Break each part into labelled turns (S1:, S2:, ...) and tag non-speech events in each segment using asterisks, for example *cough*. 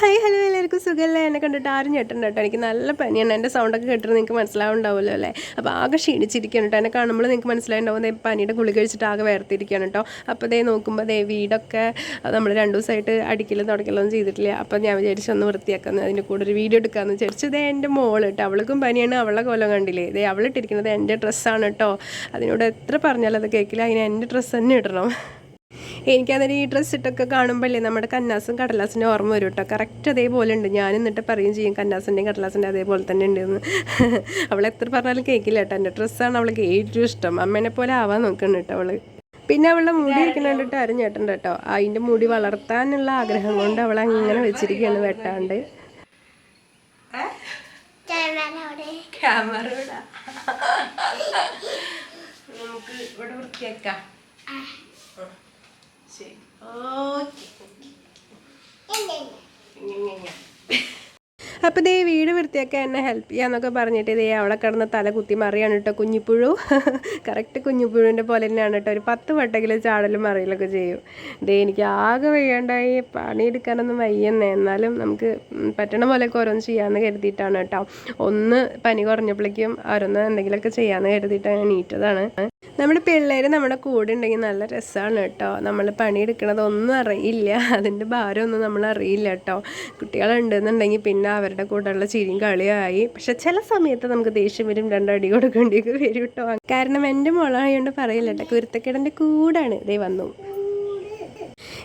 S1: Hi hello എല്ലാവർക്കും സുഖമല്ലേ? എന്നെ കണ്ടിട്ട് ആരും ഞെട്ടണ്ട കേട്ടോ. എനിക്ക് നല്ല പനിയാണ്. എന്റെ സൗണ്ടൊക്കെ കേട്ടിട്ട് നിങ്ങൾക്ക് മനസ്സിലാവുണ്ടാവുമല്ലോ അല്ലേ? അപ്പോൾ ആകെ ക്ഷീണിച്ചിരിക്കുകയാണ് കേട്ടോ. എന്നെ കാണുമ്പോൾ നിങ്ങൾക്ക് മനസ്സിലായിട്ടുണ്ടാവും ദേ പനിയുടെ ഗുളിക കഴിച്ചിട്ട് ആകെ വേർത്തിരിക്കുകയാണ് കേട്ടോ. അപ്പോൾ ദേ നോക്കുമ്പോൾ ദേ വീടൊക്കെ നമ്മൾ രണ്ട് ദിവസമായിട്ട് അടിക്കലും തുടക്കലൊന്നും ചെയ്തിട്ടില്ല. അപ്പോൾ ഞാൻ വിചാരിച്ചു ഒന്ന് വൃത്തിയാക്കാമെന്ന് അതിന്റെ കൂടെ ഒരു വീഡിയോ എടുക്കാമെന്ന് വിചാരിച്ചു. ദേ എന്റെ മോൾ കേട്ടോ. അവൾക്കും പനിയാണ്. അവളെ കൊല്ലം കണ്ടില്ലേ? ദേ അവളിട്ടിരിക്കുന്നത് എന്റെ ഡ്രസ്സാണ് കേട്ടോ. അതിനോട് എത്ര പറഞ്ഞാലും അത് കേൾക്കില്ല. അതിന് എന്റെ ഡ്രസ്സ് തന്നെ ഇടണം. എനിക്കതിന് ഈ ഡ്രസ്സ് ഇട്ടൊക്കെ കാണുമ്പോഴേ നമ്മുടെ കന്നാസും കടലാസിന്റെ ഓർമ്മ വരും കേട്ടോ കറക്റ്റ് അതേപോലെ ഉണ്ട് ഞാൻ എന്നിട്ട് പറയും ചെയ്യും കന്നാസിന്റെയും കടലാസിന്റെ അതേപോലെ തന്നെ ഉണ്ടെന്ന് *laughs* അവൾ എത്ര പറഞ്ഞാലും കേൾക്കില്ല കേട്ടോ എന്റെ ഡ്രസ്സാണ് അവൾക്ക് ഏറ്റവും ഇഷ്ടം. അമ്മേനെ പോലെ ആവാൻ നോക്കണം കേട്ടോ അവൾ. പിന്നെ അവളുടെ മുടി ഇരിക്കണോണ്ടിട്ട് ആരും ചേട്ടൻ കേട്ടോ അതിന്റെ മുടി വളർത്താനുള്ള ആഗ്രഹം കൊണ്ട് അവൾ അങ്ങനെ വെച്ചിരിക്കുകയാണ് വെട്ടാണ്ട്. ക്യാമറ നമുക്ക് ഇവിടെ വൃത്തിയാക്കാം. ശരി. ദേ വീട് വൃത്തിയാക്കാൻ എന്നെ ഹെൽപ്പ് ചെയ്യാന്നൊക്കെ പറഞ്ഞിട്ട് ദേ അവിടെ കിടന്ന് തല കുത്തി മറിയാണ് കേട്ടോ കുഞ്ഞിപ്പുഴു. കറക്റ്റ് കുഞ്ഞിപ്പുഴുവിന്റെ പോലെ തന്നെയാണ് കേട്ടോ. ഒരു പത്ത് വട്ടെങ്കിലും ചാടലും മറിയലൊക്കെ ചെയ്യും. ദേ എനിക്ക് ആകെ വയ്യാണ്ടായി. പണിയെടുക്കാനൊന്നും വയ്യെന്നേ. എന്നാലും നമുക്ക് പറ്റണ പോലെയൊക്കെ ഓരോന്ന് ചെയ്യാമെന്ന് കരുതിയിട്ടാണ് കേട്ടോ. ഒന്ന് പനി കുറഞ്ഞപ്പോഴേക്കും ഓരോന്ന് എന്തെങ്കിലുമൊക്കെ ചെയ്യാമെന്ന് കരുതിയിട്ടാണ് നീറ്റതാണ്. നമ്മുടെ പിള്ളേർ നമ്മുടെ കൂടെ ഉണ്ടെങ്കിൽ നല്ല രസമാണ് കേട്ടോ. നമ്മൾ പണിയെടുക്കണത് ഒന്നും അറിയില്ല. അതിന്റെ ഭാരമൊന്നും നമ്മൾ അറിയില്ല കേട്ടോ. കുട്ടികളുണ്ടെന്നുണ്ടെങ്കിൽ പിന്നെ അവരുടെ കൂടെയുള്ള ചിരിയും കളിയായി പക്ഷെ ചില സമയത്ത് നമുക്ക് ദേഷ്യം വരും രണ്ടടി കൊടുക്കേണ്ടിയൊക്കെ വരും കേട്ടോ. കാരണം എന്റെ മുളകായതുകൊണ്ട് പറയില്ല കേട്ടോ കുരുത്തക്കേടന്റെ കൂടാണ്. ഇതേ വന്നു.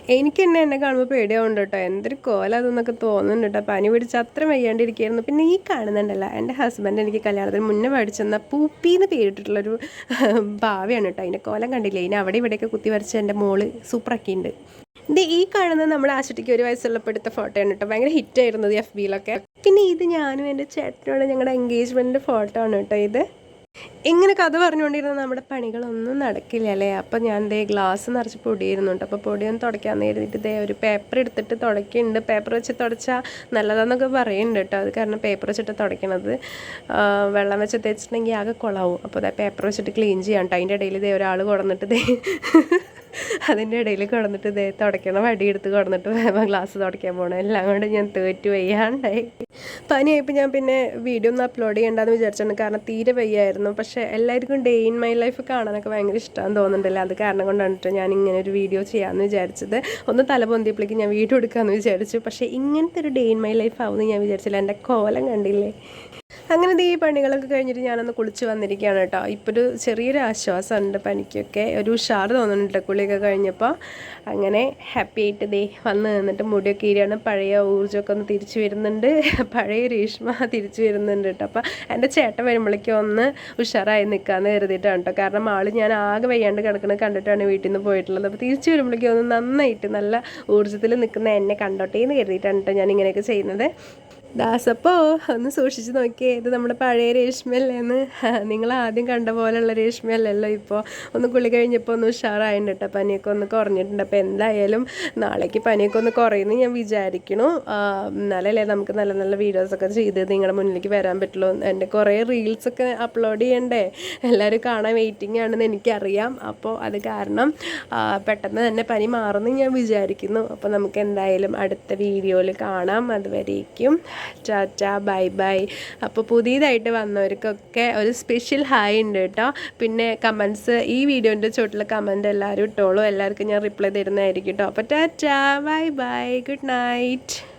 S1: എനിക്ക് തന്നെ എന്നെ കാണുമ്പോൾ പേടിയാവുണ്ട് കേട്ടോ എന്തൊരു കോല അതെന്നൊക്കെ തോന്നുന്നുണ്ട് കേട്ടോ പനി പിടിച്ച് അത്ര വയ്യാണ്ടിരിക്കുകയായിരുന്നു പിന്നെ ഈ കാണുന്നുണ്ടല്ലോ എന്റെ ഹസ്ബൻഡ് എനിക്ക് കല്യാണത്തിന് മുന്നേ മേടിച്ചെന്ന പൂപ്പിന്ന് പേരിട്ടിട്ടുള്ളൊരു *laughs* ഭാവിയാണ് കേട്ടോ അതിന്റെ കോലം കണ്ടില്ലേ? ഇനി അവിടെ ഇവിടെയൊക്കെ കുത്തി വരച്ച് എന്റെ മോൾ സൂപ്പറാക്കിയിട്ടുണ്ട് ഇത് ഈ കാണുന്നത് നമ്മുടെ ആശുട്ടിക്ക് ഒരു വയസ്സുള്ള വയസ്സുള്ളപ്പോൾ എടുത്ത ഫോട്ടോയാണ് കേട്ടോ ഭയങ്കര ഹിറ്റായിരുന്നത് എഫ് ബിയിലൊക്കെ പിന്നെ ഇത് ഞാനും എന്റെ ചേട്ടനോട് ഞങ്ങളുടെ എൻഗേജ്മെന്റിന്റെ ഫോട്ടോ ആണ് കേട്ടോ ഇത്. ഇങ്ങനെ കഥ പറഞ്ഞുകൊണ്ടിരുന്ന നമ്മുടെ പണികളൊന്നും നടക്കില്ല അല്ലേ അപ്പം ഞാൻ ദേ ഗ്ലാസ് നിറച്ച് പൊടിയിരുന്നുണ്ട്. അപ്പോൾ പൊടിയൊന്നും തുടയ്ക്കാൻ നേരിട്ട് ദേ ഒരു പേപ്പർ എടുത്തിട്ട് തുടയ്ക്കുന്നുണ്ട്. പേപ്പർ വെച്ച് തുടച്ചാൽ നല്ലതാന്നൊക്കെ പറയുന്നുണ്ട് കേട്ടോ. അത് കാരണം പേപ്പർ വെച്ചിട്ട് തുടയ്ക്കണത്. വെള്ളം വെച്ച് തേച്ചിട്ടുണ്ടെങ്കിൽ ആകെ കുളാവും. അപ്പോൾ ദേ പേപ്പർ വെച്ചിട്ട് ക്ലീൻ ചെയ്യാം കേട്ടോ അതിന്റെ ഇടയിൽ ദേ ഒരാൾ കുറന്നിട്ട് ദേ *laughs* അതിന്റെ ഇടയിൽ കിടന്നിട്ട് ദേ തുടയ്ക്കണം വടിയെടുത്ത് കിടന്നിട്ട് *laughs* ഗ്ലാസ് തുടയ്ക്കാൻ പോകണം എല്ലാം കൊണ്ട് ഞാൻ തേറ്റ് വയ്യാണ്ടായി. പനിയായപ്പോൾ ഞാൻ പിന്നെ വീഡിയോ ഒന്ന് അപ്ലോഡ് ചെയ്യേണ്ടെന്ന് വിചാരിച്ചിട്ടുണ്ട് കാരണം തീരെ വയ്യായിരുന്നു. പക്ഷേ എല്ലാവർക്കും ഡേ ഇൻ മൈ ലൈഫ് കാണാനൊക്കെ ഭയങ്കര ഇഷ്ടമാണെന്ന് തോന്നുന്നുണ്ടല്ലോ? അത് കാരണം കൊണ്ടാണ് ഞാൻ ഇങ്ങനെ ഒരു വീഡിയോ ചെയ്യാമെന്ന് വിചാരിച്ചത്. ഒന്ന് തല പൊന്തിയപ്പോഴേക്കും ഞാൻ വീഡിയോ എടുക്കാമെന്ന് വിചാരിച്ചു. പക്ഷേ ഇങ്ങനത്തെ ഒരു ഡേ ഇൻ മൈ ലൈഫ് ആവുമെന്ന് ഞാൻ വിചാരിച്ചില്ല. എന്റെ കോലം കണ്ടില്ലേ? അങ്ങനെ ഈ പണികളൊക്കെ കഴിഞ്ഞിട്ട് ഞാനൊന്ന് കുളിച്ച് വന്നിരിക്കുകയാണ് കേട്ടോ. ഇപ്പോൾ ഒരു ചെറിയൊരു ആശ്വാസമുണ്ട് പനിക്കൊക്കെ. ഒരു ഉഷാർ തോന്നുന്നുണ്ട് കുളിയൊക്കെ കഴിഞ്ഞപ്പോൾ. അങ്ങനെ ഹാപ്പി ആയിട്ട് ദേ വന്ന് നിന്നിട്ട് മുടിയൊക്കെ ഇരിയാണ് പഴയ ഊർജമൊക്കെ ഒന്ന് തിരിച്ചു വരുന്നുണ്ട്. പഴയ രീഷ്മ തിരിച്ചു വരുന്നുണ്ട് കേട്ടോ. അപ്പോൾ എന്റെ ചേട്ടൻ വരുമ്പോഴേക്കും ഒന്ന് ഉഷാറായി നിൽക്കാമെന്ന് കരുതിയിട്ടാണ് കേട്ടോ. കാരണം ആൾ ഞാൻ ആകെ വയ്യാണ്ട് കിടക്കുന്നത് കണ്ടിട്ടാണ് വീട്ടിൽ നിന്ന് പോയിട്ടുള്ളത്. അപ്പോൾ തിരിച്ചു വരുമ്പോഴേക്കും ഒന്ന് നന്നായിട്ട് നല്ല ഊർജത്തിൽ നിൽക്കുന്ന എന്നെ കണ്ടോട്ടേ എന്ന് കരുതിയിട്ടാണ് കേട്ടോ ഞാൻ ഇങ്ങനെയൊക്കെ ചെയ്യുന്നത്. ദാസപ്പോ ഒന്ന് സൂക്ഷിച്ച് നോക്കിയേ. ഇത് നമ്മുടെ പഴയ രേഷ്മയല്ലേന്ന്. നിങ്ങൾ ആദ്യം കണ്ട പോലെയുള്ള രേഷ്മയല്ലല്ലോ ഇപ്പോൾ ഒന്ന് കുളി കഴിഞ്ഞപ്പോൾ ഒന്ന് ഉഷാറായിട്ടുണ്ട് കേട്ടോ പനിയൊക്കെ ഒന്ന് കുറഞ്ഞിട്ടുണ്ട്. അപ്പോൾ എന്തായാലും നാളേക്ക് പനിയൊക്കെ ഒന്ന് കുറയുന്ന ഞാൻ വിചാരിക്കണു. എന്നാലല്ലേ നമുക്ക് നല്ല നല്ല വീഡിയോസൊക്കെ ചെയ്ത് നിങ്ങളുടെ മുന്നിലേക്ക് വരാൻ പറ്റുള്ളൂ. എന്റെ കുറേ റീൽസൊക്കെ അപ്ലോഡ് ചെയ്യണ്ടേ. എല്ലാവരും കാണാൻ വെയിറ്റിംഗ് ആണെന്ന് എനിക്കറിയാം. അപ്പോൾ അത് കാരണം പെട്ടെന്ന് തന്നെ പനി മാറുമെന്ന് ഞാൻ വിചാരിക്കുന്നു. അപ്പോൾ നമുക്ക് എന്തായാലും അടുത്ത വീഡിയോയിൽ കാണാം. അതുവരേക്കും. Tata bye bye. അപ്പോൾ പുതിയതായിട്ട് വന്നവർക്കൊക്കെ ഒരു സ്പെഷ്യൽ ഹായ് ഉണ്ട് കേട്ടോ. പിന്നെ കമൻസ് ഈ വീഡിയോന്റെ ചോട്ടിൽ കമന്റ് എല്ലാവരും ഇട്ടോളൂ. എല്ലാവർക്കും ഞാൻ റിപ്ലൈ തരുന്നതായിരിക്കും കേട്ടോ. അപ്പോൾ tata bye bye good night.